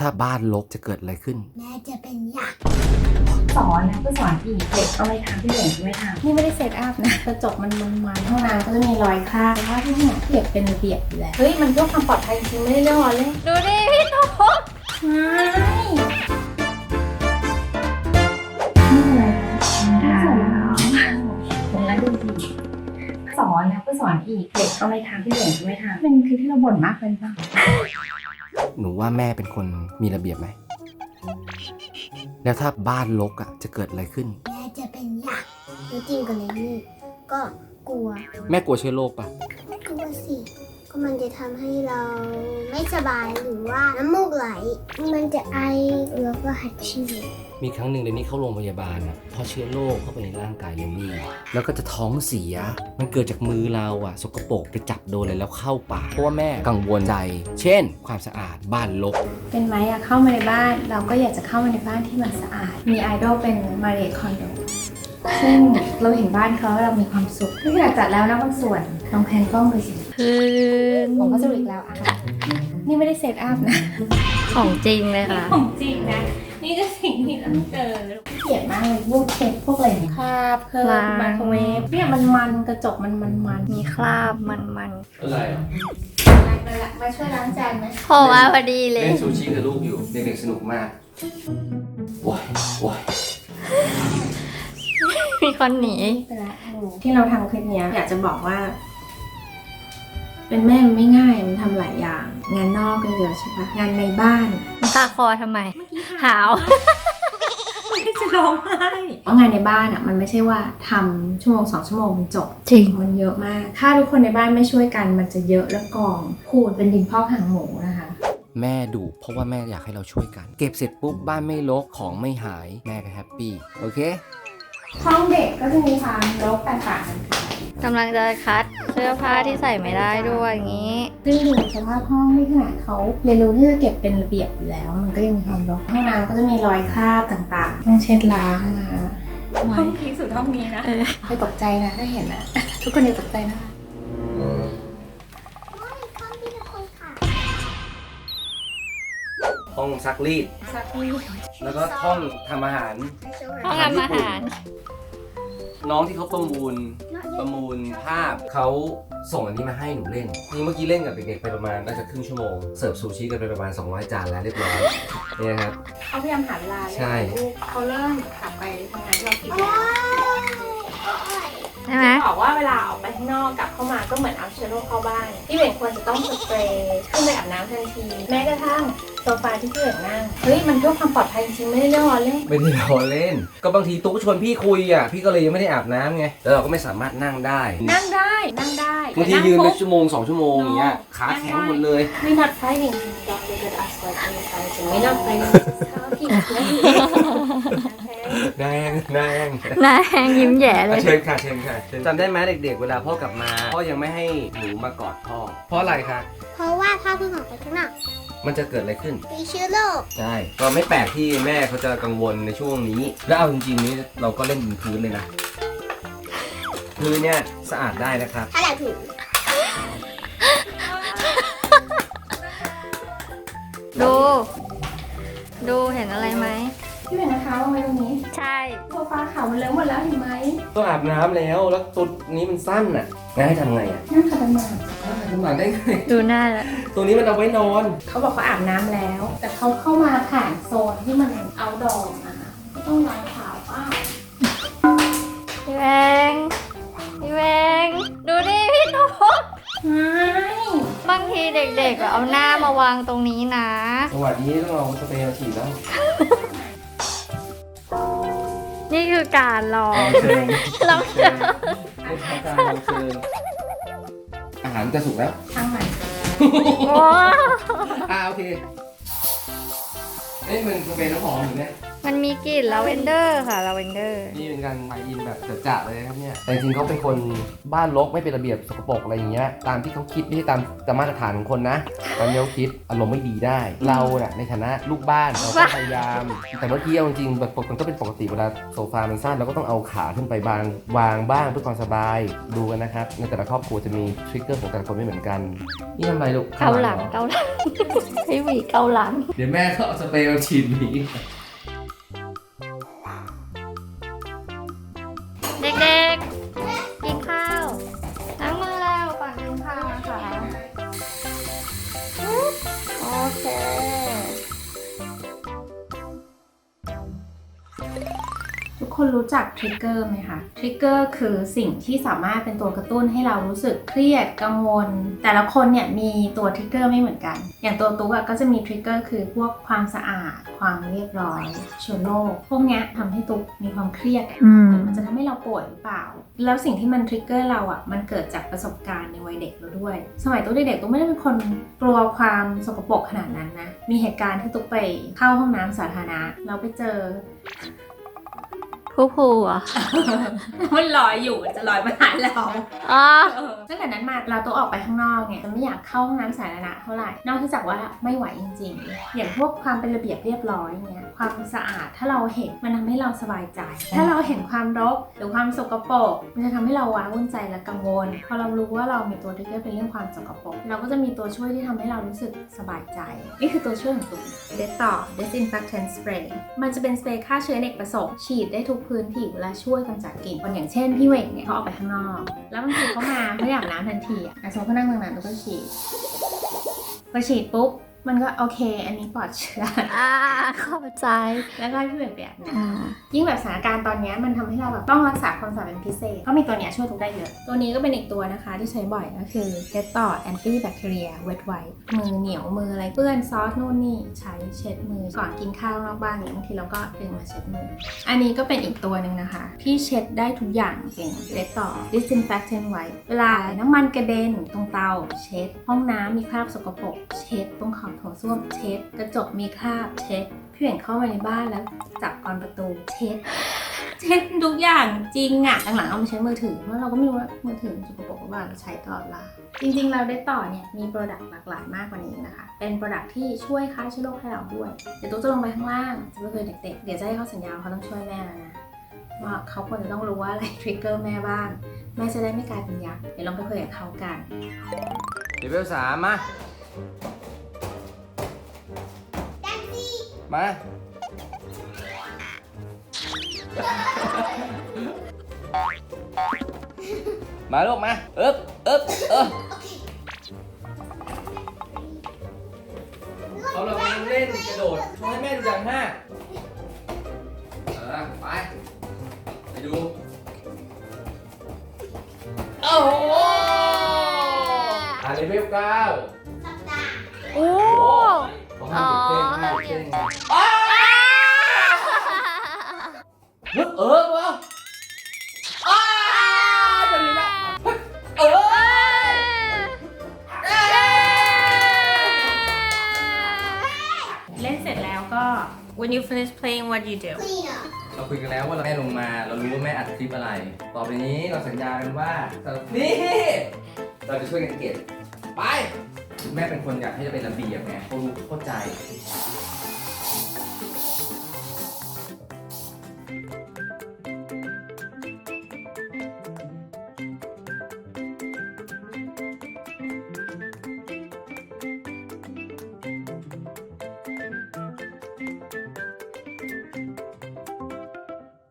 ถ้าบ้านรกจะเกิดอะไรขึ้น แม่จะเป็นยักษ์สอนนะก็สอนอีกเด็กเอาไม่ทำพี่เหล่งไม่ทำนี่ไม่ได้เซตอัพนะกระจกมันมันมันห้องน้ำก็จะมีรอยคราบแต่ว่าที่เนี่ยเก็บเป็นระเบียบอยู่แล้วเฮ้ยมันเพื่อความปลอดภัยจริงๆไม่ได้เรื่องล้อเล่นดูดิพี่ตุ๊กไม่ไม่เป็นไรนะผมแล้วดูสิสอนนะก็สอนอีกเด็กเอาไม่ทำพี่เหล่งไม่ทำเป็นคือที่เราบ่นมากเป็นป่ะ หนูว่าแม่เป็นคนมีระเบียบไหม แล้วถ้าบ้านรกอะจะเกิดอะไรขึ้น แม่จะเป็นยักษ์แล้วจริงกับเลนี่ก็กลัว แม่กลัวเชื้อโรคปะไม่กลัวสิ ก็มันจะทำให้เราไม่สบายหรือว่าน้ำมูกไหล มันจะไอแล้วก็หัดฉี่มีครั้งหนึ่งเรนนี่เข้าโรงพยาบาลอะเพอเชื้อโรคเข้าไปในร่างกายเรนนี่ แล้วก็จะท้องเสีย มันเกิดจากมือเราอะสกปรกไปจับโดนอะไรแล้วเข้าปาก เพราะว่าแม่กังวลใจ เช่น ความสะอาดบ้านรก เป็นไหมอะเข้ามาในบ้านเราก็อยากจะเข้ามาในบ้านที่มันสะอาด มีไอดอลเป็นมาเรียคอนโดซึ่งเราเห็นบ้านเขาแล้วเรามีความสุขนี่ขนาดจัดแล้วนะบางส่วนลองแพนกล้องไปสิ คือผมก็จะอีกแล้วอะ นี่ไม่ได้เซตอัพนะ ของจริงเลยค่ะ ของจริงนะ นี่ก็สิ่งที่ต้องเจอเกลียดมากเลยพวกเช็ดพวกอะไรเนี่ยคราบเครื่องล้าง ไมโครเวฟเนี่ยมันมันกระจกมันมันมันมีคราบมันมันอะไรอะมาละมาช่วยล้างจานไหมๆโผล่มาพอดีเลย เล่นซูชิกับลูกอยู่เด็กๆสนุกมากว้ายว้ายมีคนหนี ไปละที่เราทำคลิปเนี้ยอยากจะบอกว่า เป็นแม่มันไม่ง่าย มันทำหลายอย่าง งานนอกก็เยอะใช่ปะงานในบ้าน ตาคอทำไมหาว ไม่จะร้องไห้เพราะงานในบ้านอะ มันไม่ใช่ว่าทำชั่วโมงสองชั่วโมงมันจบ จริง มันเยอะมาก ถ้าทุกคนในบ้านไม่ช่วยกัน มันจะเยอะและกองพูดเป็นดินพอกหางหมูนะคะ แม่ดุเพราะว่าแม่อยากให้เราช่วยกัน เก็บเสร็จปุ๊บบ้านไม่รกของไม่หายแม่ก็แฮปปี้โอเค ห้องเด็กก็จะมีความรกแตกต่างกันค่ะกำลังจะคัดเสื้อผ้าที่ใส่ไม่ได้ด้วยอย่างนี้ ซึ่งดูสภาพห้องนี่ขนาดเขาเรียนรู้ที่จะเก็บเป็นระเบียบอยู่แล้ว มันก็ยังมีความรกห้องน้ำก็จะมีรอยคราบต่างๆต้องเช็ดล้างนะห้องพีสุดห้องนี้นะเออไม่ตกใจนะถ้าเห็นนะทุกคนอย่าตกใจนะคะ ห้องซักรีด ซักรีดแล้วก็ห้องทำอาหาร ห้องทำอาหาร น้องที่เขาประมูลประมูลภาพเขาส่งอันนี้มาให้หนูเล่นนี่เมื่อกี้เล่นกับเด็กๆไปประมาณน่าจะครึ่งชั่วโมง เสิร์ฟซูชิกันไปประมาณ 200 จานแล้วเรียบร้อยเนี่ยครับเขาพยายามหาเวลาใช่ลูกเขาเริ่มกลับไปทำงานที่เราคิด ว้าแล้ววโอ้ยใช่ไหมบอกว่าเวลาออกไปข้างนอกกลับเข้ามาก็เหมือนเอาเชื้อโรคเข้าบ้านพี่เหว่งควรจะต้องสเปรย์ขึ้นไปอาบน้ำทันที แม้กระทั่งโซฟาที่พี่เหว่งนั่งเฮ้ยมันเพื่อความปลอดภัยจริงๆไม่ได้เรื่องล้อเล่นไม่ได้รอเล่น ก็บางทีตุ๊กชวนพี่คุยอะพี่ก็เลยยังไม่ได้อาบน้ำไงแล้วเราก็ไม่สามารถนั่งได้นั่งได้นั่งได้บางทีแต่ยืนไปปุ๊บชั่วโมงสองชั่วโมงอย่างเงี้ยขาแข็งหมดเลย We not fighting. Don't look at us like we're fighting. We're not fighting. Talking. แดงแดงหน้าแห้งยิ้มแย่เลย เชิญค่ะเชิญค่ะเชิญจำได้ไหมเด็กๆ เวลาพ่อกลับมา พ่อยังไม่ให้หนูมากอดพ่อ เพราะอะไรคะเพราะว่าถ้าเพิ่งออกไปข้างนอกมันจะเกิดอะไรขึ้น มีเชื้อโรคใช่ก็ไม่แปลกที่แม่เขาจะกังวลในช่วงนี้ แล้วเอาจริงๆนี้เราก็เล่นบนพื้นเลยนะพื้นเนี่ยสะอาดได้นะครับ ถ้าเราถูกดู ดูเห็นอะไรไหม พี่เป็นนะคะวางไว้ตรงนี้ใช่ โซฟาขาวมันเลอะหมดแล้วเห็นไหมต้องอาบน้ำแล้วแล้วตัวนี้มันสั้นน่ะแม่ให้ทำไงอะนั่งขัดสมาธิทำหลังได้ไงดูหน้าแล้วตัวนี้มันเอาไว้นอน เขาบอกเขาอาบน้ำแล้ว แต่เขาเข้ามาผ่านโซนที่มันเอาดองนะคะก็ต้องล้างเท้าอ้าวพี่แวงพี่แวงดูดิพี่ตุ๊กไม่บางทีเด็กๆอะเอาหน้ามาวางตรงนี้นะ สวัสดีต้องเอาสเปรย์มาฉีดแล้วนี่ คือการลองลองเชิญลองเชิญให้ทำการลองเชิญอาหารจะสุกแล้วช่างมันว้าวอ่าโอเคเอ้ยมันสเปรย์น้ำหอมอยู่เนี่ย มมันมีกลิ่นลาเวนเดอร์ค่ะลาเวนเดอร์นี่เป็นการไทยอินแบบจะๆเลยนะครับเนี่ย แต่จริงๆเขาเป็นคนบ้านรกไม่เป็นระเบียบสกปรกอะไรอย่างเงี้ย ตามที่เขาคิดไม่ใช่ตามตามมาตรฐานของคนนะตามที่เขาคิดอารมณ์ไม่ดีได้ เราเนี่ยในฐานะลูกบ้านเราก็พยายาม แต่เมื่อกี้เอาจริงๆแบบมันก็เป็นปกติเวลาโซฟามันสั้นเราก็ต้องเอาขาขึ้นไปบางวางบ้างเพื่อความสบาย ดูกันนะครับ ในแต่ละครอบครัวจะมีทริกเกอร์ของแต่ละคนไม่เหมือนกัน นี่ทำไรลูกเกาหลังเรอเกาหลังให้หวีเกาหลัง เดี๋ยวแม่ก็เอาสเปรย์มาฉีดหมี คนรู้จักทริกเกอร์ไหมคะทริกเกอร์คือสิ่งที่สามารถเป็นตัวกระตุ้นให้เรารู้สึกเครียดกังวล แต่ละคนเนี่ยมีตัวทริกเกอร์ไม่เหมือนกัน อย่างตัวตุ๊กอะก็จะมีทริกเกอร์คือพวกความสะอาด ความเรียบร้อยเชื้อโรคพวกเนี้ยทำให้ตุ๊กมีความเครียดอืมมันจะทำให้เราป่วยหรือเปล่า แล้วสิ่งที่มันทริกเกอร์เราอะมันเกิดจากประสบการณ์ในวัยเด็กเราด้วย สมัยตุ๊กเด็กๆตุ๊กไม่ได้เป็นคนกลัวความสกปรกขนาดนั้นนะมีเหตุการณ์ที่ตุ๊กไปเข้าห้องน้ำสาธารณะแล้วไปเจอ ผู้ผู้อะมันลอยอยู่มันจะลอยมาหาเราอ๋อตั้งแต่นั้นมาเราตัวออกไปข้างนอกเนี่ยจะไม่อยากเข้าห้องน้ำสาธารณะเท่าไหร่นอกจากว่าไม่ไหวจริง ๆ อย่างพวกความเป็นระเบียบเรียบร้อยเนี่ย ความสะอาด ถ้าเราเห็นมันทำให้เราสบายใจ ถ้าเราเห็นความรกหรือความสกปรกมันจะทำให้เราว้าวุ่นใจและกังวล พอเรารู้ว่าเรามีตัวทริกเกอร์เป็นเรื่องความสกปรกเราก็จะมีตัวช่วยที่ทำให้เรารู้สึกสบายใจ นี่คือตัวช่วยของตุ๊กเดตต่อ disinfectant spray มันจะเป็นสเปรย์ฆ่าเชื้อเนกประสงค์ฉีดได้ทุกพื้นผิวและช่วยกำจัดกลิ่นคนอย่างเช่นพี่เวงเนี่ยเขาออกไปข้างนอก แล้วบางทีเขามาเขาอยากน้ำทันทีอะอะสมมติเขานั่งตรงนั้นแล้วก็ฉีดพอฉีดปุ๊บ มันก็โอเค อันนี้ปลอดเชื้ออ่าเข้าใจแล้วก็ให้พี่เวงเปลี่ยนนะอ่า ยิ่งแบบสถานการณ์ตอนเนี้ยมันทำให้เราแบบต้องรักษาความสะอาดเป็นพิเศษ ก็มีตัวเนี้ยช่วยทุกได้เยอะ ตัวนี้ก็เป็นอีกตัวนะคะที่ใช้บ่อยก็คือ Dettol Anti Bacteria Wet Wipe มือเหนียวมืออะไรเปื้อนซอสนู่นนี่ใช้เช็ดมือก่อนกินข้าวนอกบ้านเนี่ยบางทีเราก็ดึงมาเช็ดมือ อันนี้ก็เป็นอีกตัวหนึ่งนะคะ ที่เช็ดได้ทุกอย่างจริง Dettol Disinfectant Wipe เวลาน้ำมันกระเด็นตรงเตาเช็ด ห้องน้ำมีคราบสกปรกเช็ดตรงขอบโถส้วมเช็ดกระจกมีคราบเช็ดพี่เหวี่ยงเข้ามาในบ้านแล้วจับกรอนประตูเช็ดเช็ดทุกอย่างจริงอะหลังๆเอามาใช้มือถือเพราะเราก็ไม่รู้ว่ามือถือสกปรกหรือเปล่าเราใช้ตลอดเวลาจริงๆ เราได้ต่อเนี่ยมีโปรดักต์หลากหลายมากกว่านี้นะคะ เป็นโปรดักต์ที่ช่วยฆ่าเชื้อโรคให้เราด้วย เดี๋ยวตุ๊กจะลงไปข้างล่างจะไปคุยเด็กๆ เดี๋ยวจะให้เขาสัญญาเขาต้องช่วยแม่แล้วนะว่าเขาควรจะต้องรู้ว่าอะไรทริกเกอร์แม่บ้างแม่จะได้ไม่กลายเป็นยักษ์เดี๋ยวลองไปคุยกับเขากันเดี๋ยวเวลสามมา มา มาลูกมาเอ๊บเอ๊บเออเขาเรากำลังเล่นกระโดดโชว์ให้แม่ดูอย่างห้าเออไป ไปดู โอ้โหอ่าเลเวลเก้าโอ้เขาห้ามเด็กเต้นห้า when you finish playing what you do เราคุยกันแล้วว่าเราแม่ลงมา เรารู้ว่าแม่อัดคลิปอะไร ต่อไปนี้เราสัญญากันว่านี่เราจะช่วยกันเก็บไป แม่เป็นคนอยากให้จะเป็นระเบียบไงเขารู้เข้าใจ